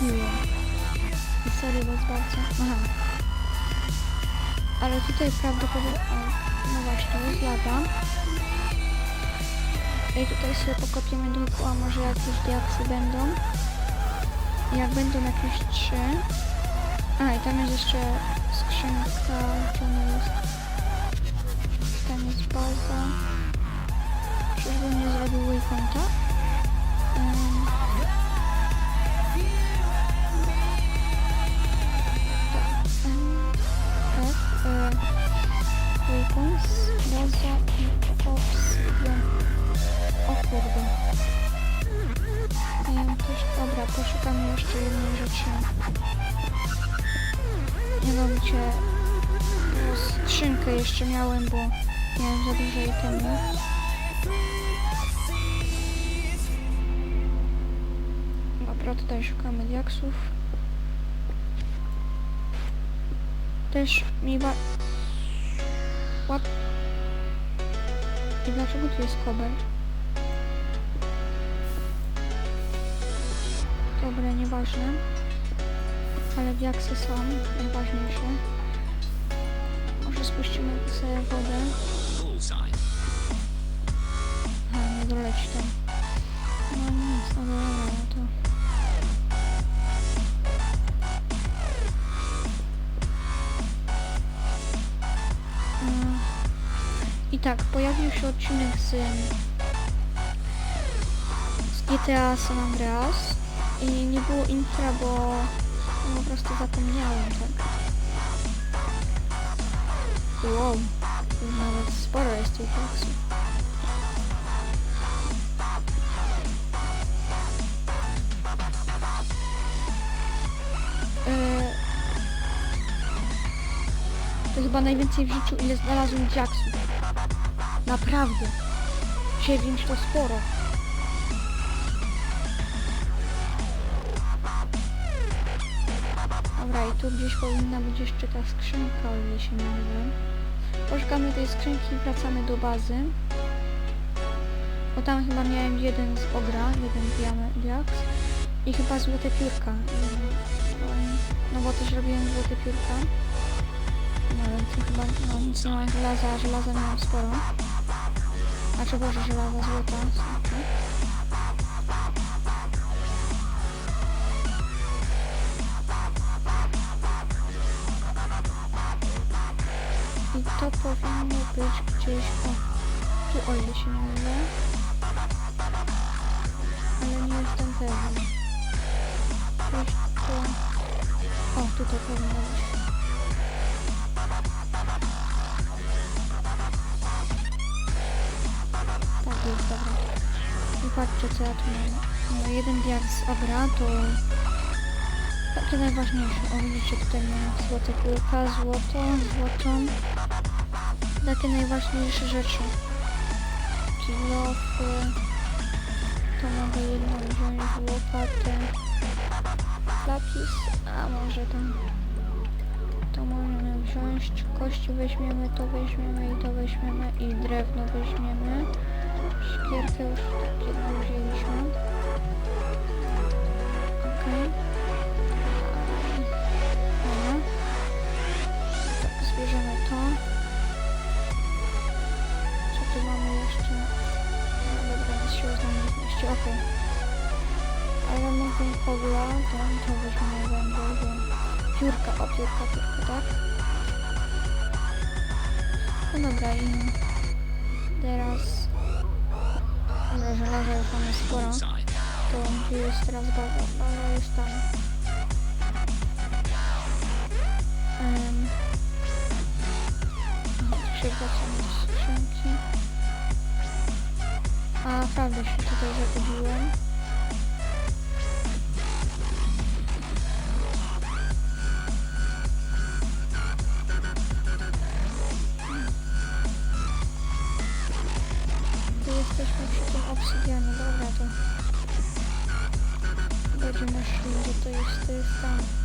I sorry was bardzo. Aha. Ale tutaj prawdopodobnie... No właśnie, jest lawa. I tutaj sobie pokopiemy dookoła, może jakieś diaksy będą. Jak będą jakieś trzy. A, i tam jest jeszcze skrzynka, ona jest? Tam jest baza. Czyżbym nie zrobił waypointa? Ym. Waypoints, baza i obsydian. O kurde. Dobra, poszukamy jeszcze jednej rzeczy. Mianowicie bo skrzynkę jeszcze miałem, bo miałem za dużo itemów. Dobra, tutaj szukamy diaksów. Też mi ba... What? I dlaczego tu jest kobel? Dobra, nieważne. Ale diaksy są najważniejsze. Może spuścimy sobie wodę. A, nie doleci tam. No nic, no dobra, no to... tak, pojawił się odcinek z, z GTA San Andreas i nie było intra, bo no, po prostu zapomniałem, tak. Wow, nawet sporo jest tych taksów. Eee, To chyba najwięcej w życiu, ile znalazłem diaksów. Naprawdę. 9 to sporo. Dobra, i tu gdzieś powinna być jeszcze ta skrzynka, o ile się nie mylę. Poszukamy tej skrzynki i wracamy do bazy. Bo tam chyba miałem jeden z ogra, jeden diaks. I chyba złote piórka. No bo też robiłem złote piórka. No więc chyba no, nic nie mam żelaza, żelaza miałem sporo. Znaczy Boże, żelaza złota. znaczy. I to powinno być gdzieś o tu o ile się nie mylę. Ale nie jestem pewien. Gdzieś tu. O, tutaj powinno być. Patrzcie co ja tu mam. No, jeden diak z ogra to takie najważniejsze. O widzicie tutaj mam złote piórka, złoto, złotą. Takie najważniejsze rzeczy. Kilofy. To mogę jedną wziąć łopatę. Lapis, a może tam to możemy wziąć. Kości weźmiemy, to weźmiemy i to weźmiemy i drewno weźmiemy. Szkierkę już wzięliśmy. Okej. Dobra. Tak, zbierzemy to. Co tu mamy jeszcze? No dobra, nic się z nami nie zmieści. Okej. Ale mam ten kobla, to, to weźmiemy węgiel, bo... Piórka, o piórka, piórka, tak? No dobra i teraz... Żelaza już mamy sporo. To jest teraz baza? Baza jest tam. Um, się wracamy do skrzynki. A naprawdę się tutaj zagubiłem. Szli, bo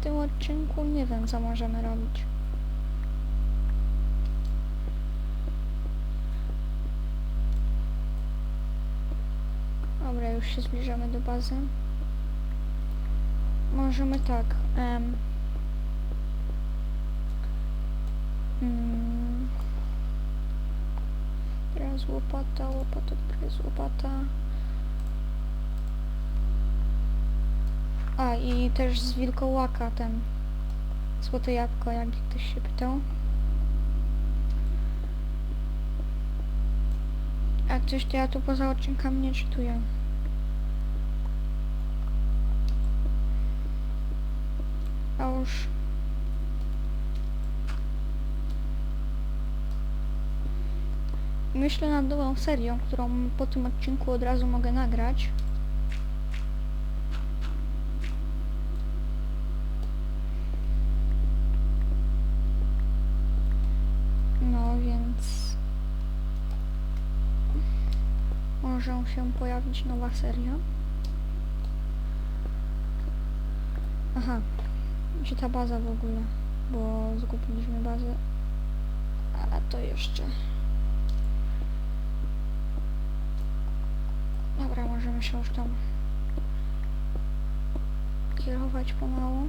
tym odcinku nie wiem co możemy robić. Dobra, już się zbliżamy do bazy. Możemy tak. em, mm, teraz łopata, łopata, teraz łopata. A i też z wilkołaka ten złote jabłko, jak ktoś się pytał. A coś to ja tu poza odcinkami nie czytuję. A już. Myślę nad nową serią, którą po tym odcinku od razu mogę nagrać. No więc może się pojawić nowa seria. Aha, gdzie ta baza w ogóle? Bo zgubiliśmy bazę. Ale to jeszcze. Dobra, możemy się już tam kierować pomału.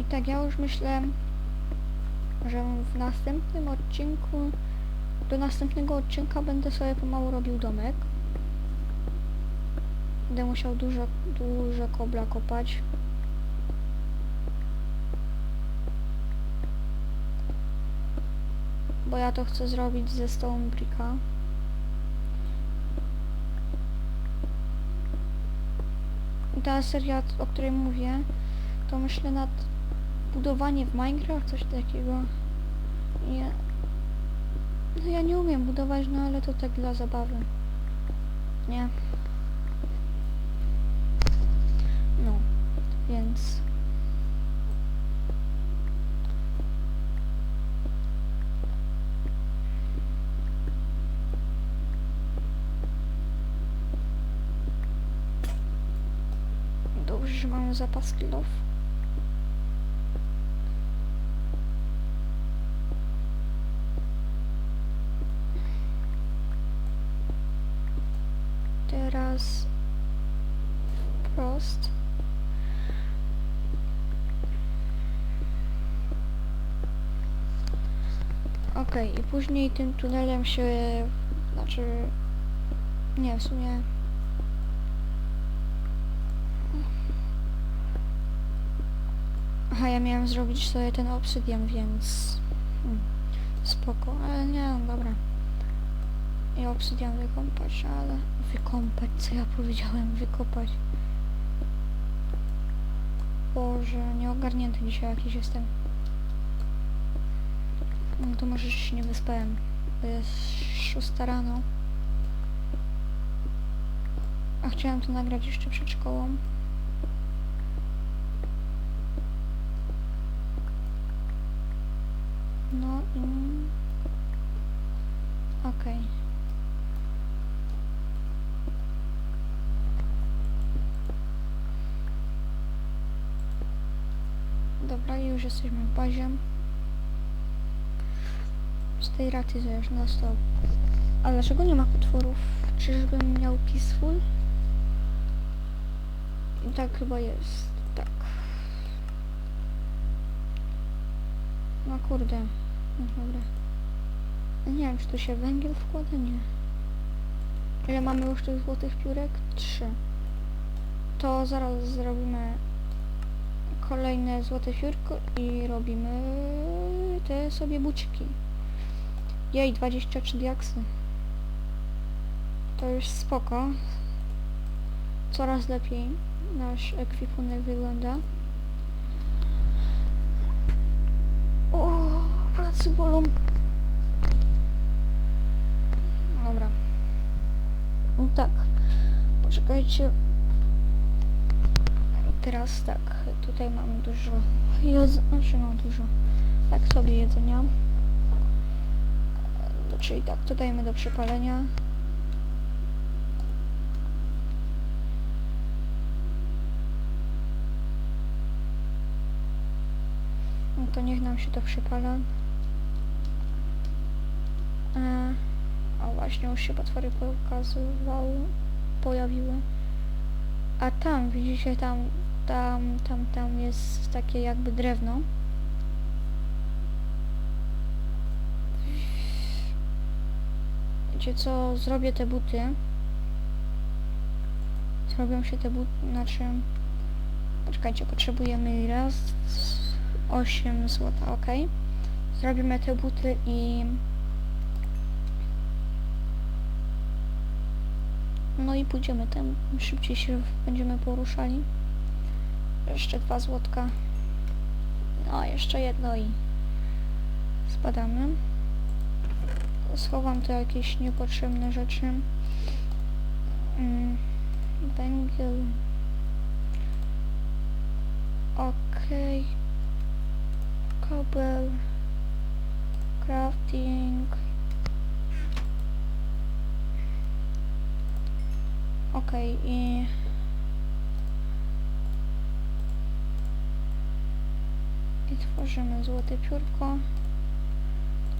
I tak ja już myślę, że w następnym odcinku, do następnego odcinka będę sobie pomału robił domek. Będę musiał dużo, dużo kobla kopać. Bo ja to chcę zrobić ze Stone Bricka. Ta seria, o której mówię, to myślę nad budowanie w Minecraft, coś takiego. Nie. No ja nie umiem budować, no ale to tak dla zabawy. Nie. No, więc... Dobrze, że mamy zapas kilów. Teraz prost. Okej, i później tym tunelem się, znaczy, nie, w sumie Aha, ja miałem zrobić sobie ten obsydian, więc hmm, spoko, ale nie, no dobra. I obsydian wykąpać, ale wykąpać, co ja powiedziałem, wykopać. Boże, nieogarnięty dzisiaj jakiś jestem. No to może się nie wyspałem. To jest 6 rano. A chciałem to nagrać jeszcze przed szkołą. No i... Okej. Dobra, już jesteśmy w bazie. Z tej raty już na stop. Ale dlaczego nie ma potworów? Czyżbym miał peaceful? I tak chyba jest. Tak. No kurde. No dobra. Nie wiem, czy tu się węgiel wkłada? Nie. Ile mamy już tych złotych piórek? Trzy. to zaraz zrobimy kolejne złote fiurko i robimy te sobie buciki. Jej, 23 diaksy. To już spoko. Coraz lepiej nasz ekwipunek wygląda. O, pracy bolą. Dobra. No tak. Poczekajcie. Teraz tak, tutaj mam dużo jedzenia, znaczy no dużo, tak sobie jedzenia. Czyli tak, to dajemy do przepalenia. No to niech nam się to przypala. E, a właśnie już się potwory pokazywały, pojawiły. A tam, widzicie, tam, tam, tam, tam jest takie jakby drewno. Wiecie co, zrobię te buty. Zrobią się te buty, znaczy... Poczekajcie, potrzebujemy raz, 8 złota, ok. Zrobimy te buty i... No i pójdziemy tam, szybciej się będziemy poruszali. Jeszcze dwa złotka. No, jeszcze jedno i spadamy. Schowam tu jakieś niepotrzebne rzeczy. Mm, węgiel. Okej. Kabel. Crafting. Okej, i... I tworzymy złote piórko.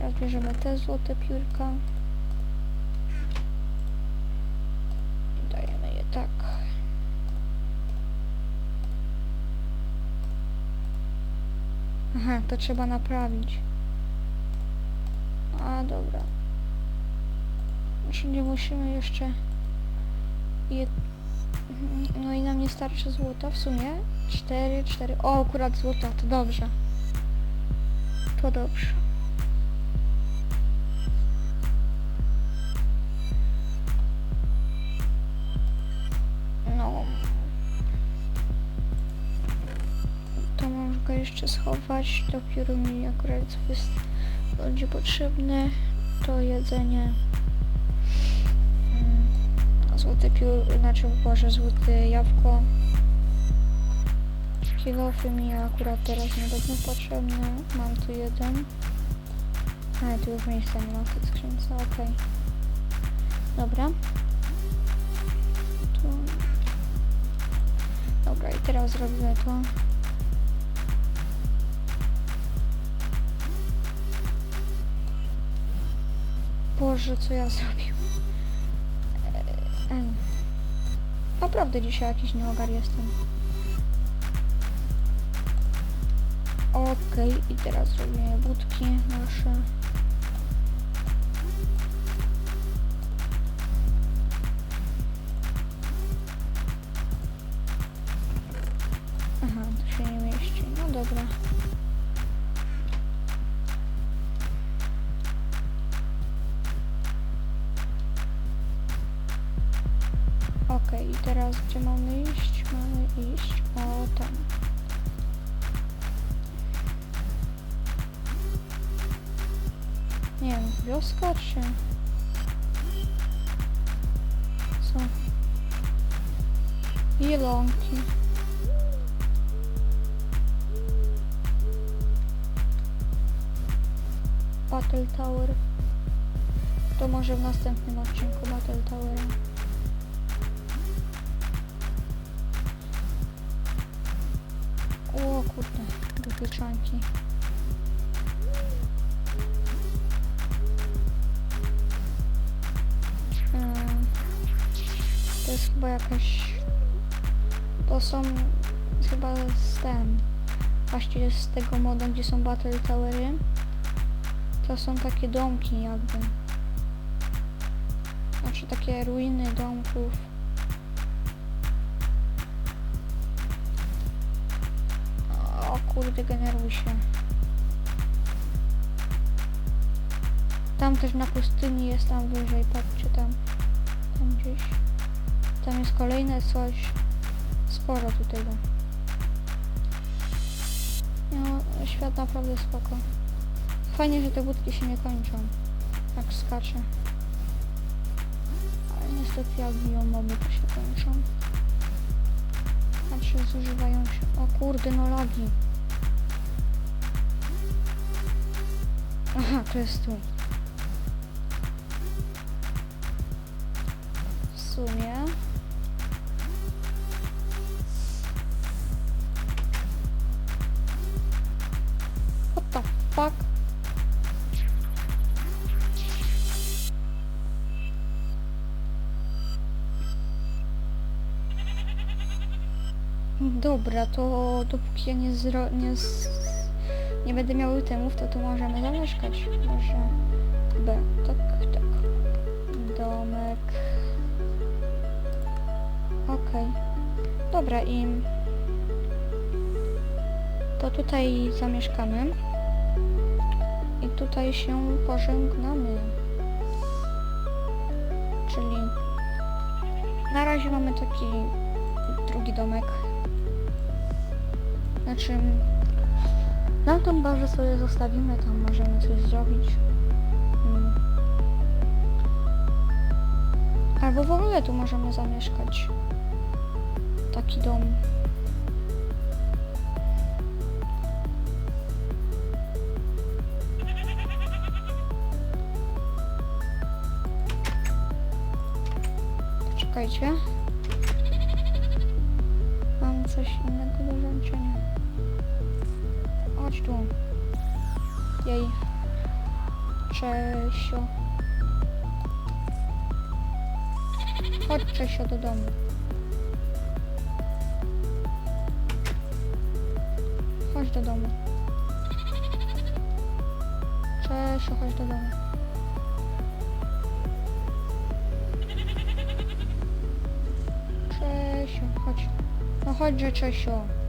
Teraz bierzemy te złote piórka. Dajemy je tak. Aha, to trzeba naprawić. A, dobra. Nie musimy jeszcze... Je... No i nam nie starczy złota w sumie. 4, 4. O, akurat złota, to dobrze. To dobrze. Mogę jeszcze schować. Dopiero mi akurat będzie potrzebne to jedzenie. Mm, Złote piór, znaczy Boże, złote jabłko. Kilofy mi akurat teraz nie będą potrzebne. Mam tu jeden. Ale tu już miejsca nie ma w tej skrzynce, okej. Dobra. Tu. Dobra, i teraz zrobimy to. Boże, co ja zrobił? Em. Naprawdę dzisiaj jakiś nieogar jestem. Okej, i teraz robimy budki nasze. Okej, i teraz gdzie mamy iść? Mamy iść o tam. Nie wiem, wioska czy... Co? Ilonki. Battle Tower. To może w następnym odcinku Battle Towera. O kurde, wypieczanki. Mm, To jest chyba jakaś... To są chyba z ten... Właściwie z tego modu, gdzie są Battle Towery. To są takie domki jakby. Znaczy takie ruiny domków. Kurde, generuj się. Tam też na pustyni jest tam wyżej, patrzcie tam. Tam gdzieś. Tam jest kolejne coś. Sporo tutaj. No, świat naprawdę spoko. Fajnie, że te budki się nie kończą. Jak skacze. Ale niestety jak biją moby, to się kończą. Patrzę, zużywają się. O kurde, no lagi. Aha, to jest tu. W sumie. What the fuck? Dobra, to dopóki ja nie zro... nie. Nie będę miał itemów, to tu możemy zamieszkać. Może B, tak, tak. Domek. Okej. Dobra i... To tutaj zamieszkamy. I tutaj się pożegnamy. Czyli... Na razie mamy taki drugi domek. Znaczy, na tą bazę sobie zostawimy, tam możemy coś zrobić. Mm. Albo w ogóle tu możemy zamieszkać. Taki dom. Czekajcie. Mam coś innego do włączenia. Chodź tu. Jej. Czesio. Chodź Czesio do domu. Chodź do domu. Czesio, chodź do domu. Czesio, chodź. No chodźże Czesio.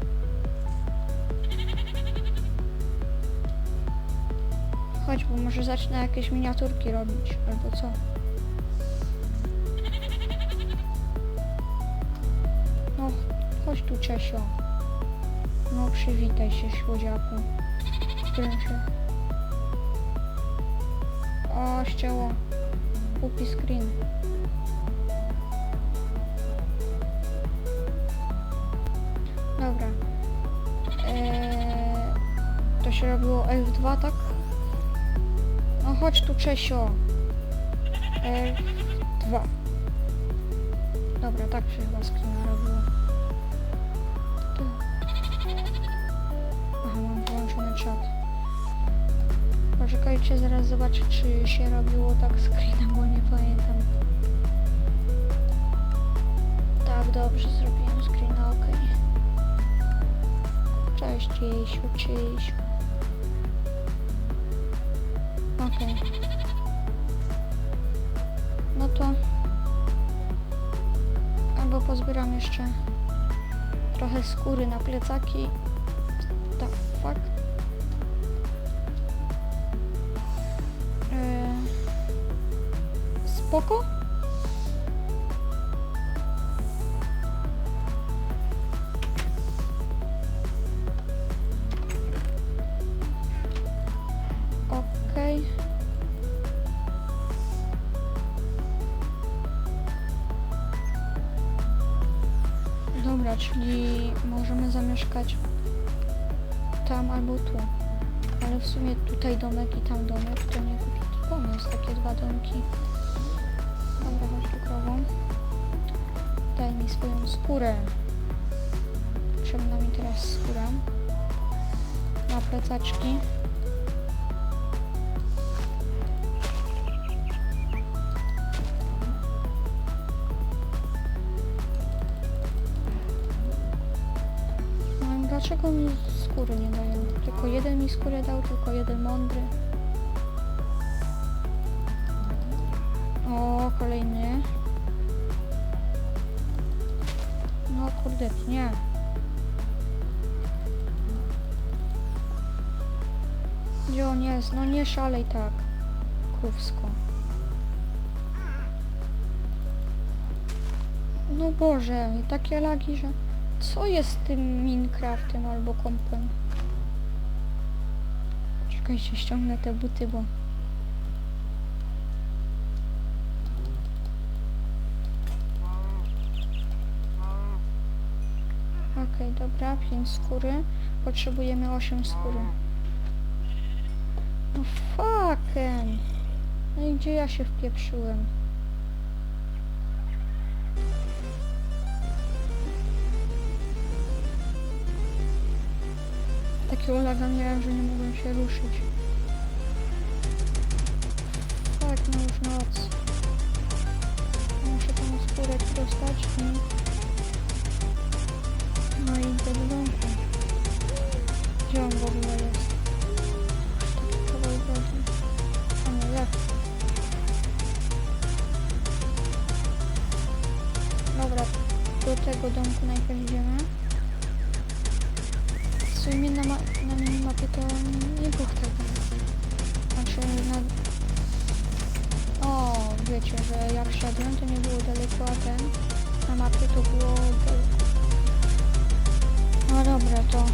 Chodź, bo może zacznę jakieś miniaturki robić, albo co. No, chodź tu Czesio. No, przywitaj się, słodziaku. Proszę. O, ścięło. Kupi screen. Dobra. Eee, to się robiło F2, tak? Chodź tu, Czesio. F2. Dobra, tak się chyba screena robiło. Aha, mam włączony czat. Poczekajcie, zaraz zobaczę, czy się robiło tak screena, bo nie pamiętam. Tak, dobrze, zrobiłem screena, okej. Cześć, Jesiu, cześć. Okej. No to... Albo pozbieram jeszcze trochę skóry na plecaki. Tak, fuck. Eee, spoko? Czyli możemy zamieszkać tam albo tu. Ale w sumie tutaj domek i tam domek to nie głupi pomysł, takie dwa domki. Dobra, chodź tu krową. Daj mi swoją skórę. Potrzebna mi teraz skóra. Na plecaczki. Dlaczego mi skóry nie dają? Tylko jeden mi skórę dał, tylko jeden mądry. O, kolejny. No kurde, nie. Gdzie on jest? No nie szalej tak. Krówsko. No Boże, takie lagi, że... Co jest z tym Minecraftem albo kompem? Czekajcie, ściągnę te buty, bo... Okej, dobra, 5 skóry. Potrzebujemy 8 skóry. No fucking! No i gdzie ja się wpieprzyłem? Takiego laga miałem, że nie mogłem się ruszyć. Tak, no już noc. Muszę skórę tu dostać i... No i idę do. Gdzie on w ogóle jest? Taki kawałek drogi. A jak? Dobra, do tego domku najpierw to nie było tego. Znaczy na... O, wiecie, że jak szedłem to nie było daleko, a ten na mapie to było daleko. No dobra, to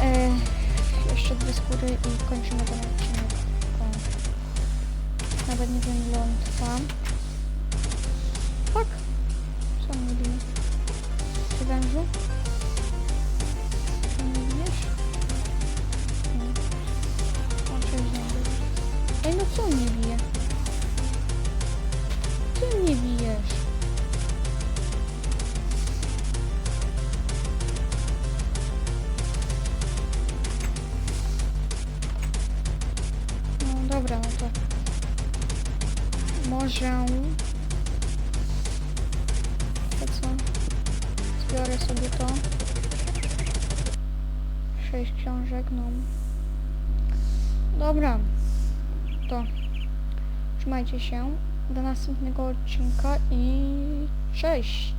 e, jeszcze dwie skóry i kończymy ten odcinek. Nawet nie wiem ile on trwa. Trzymajcie się. Do następnego odcinka i cześć.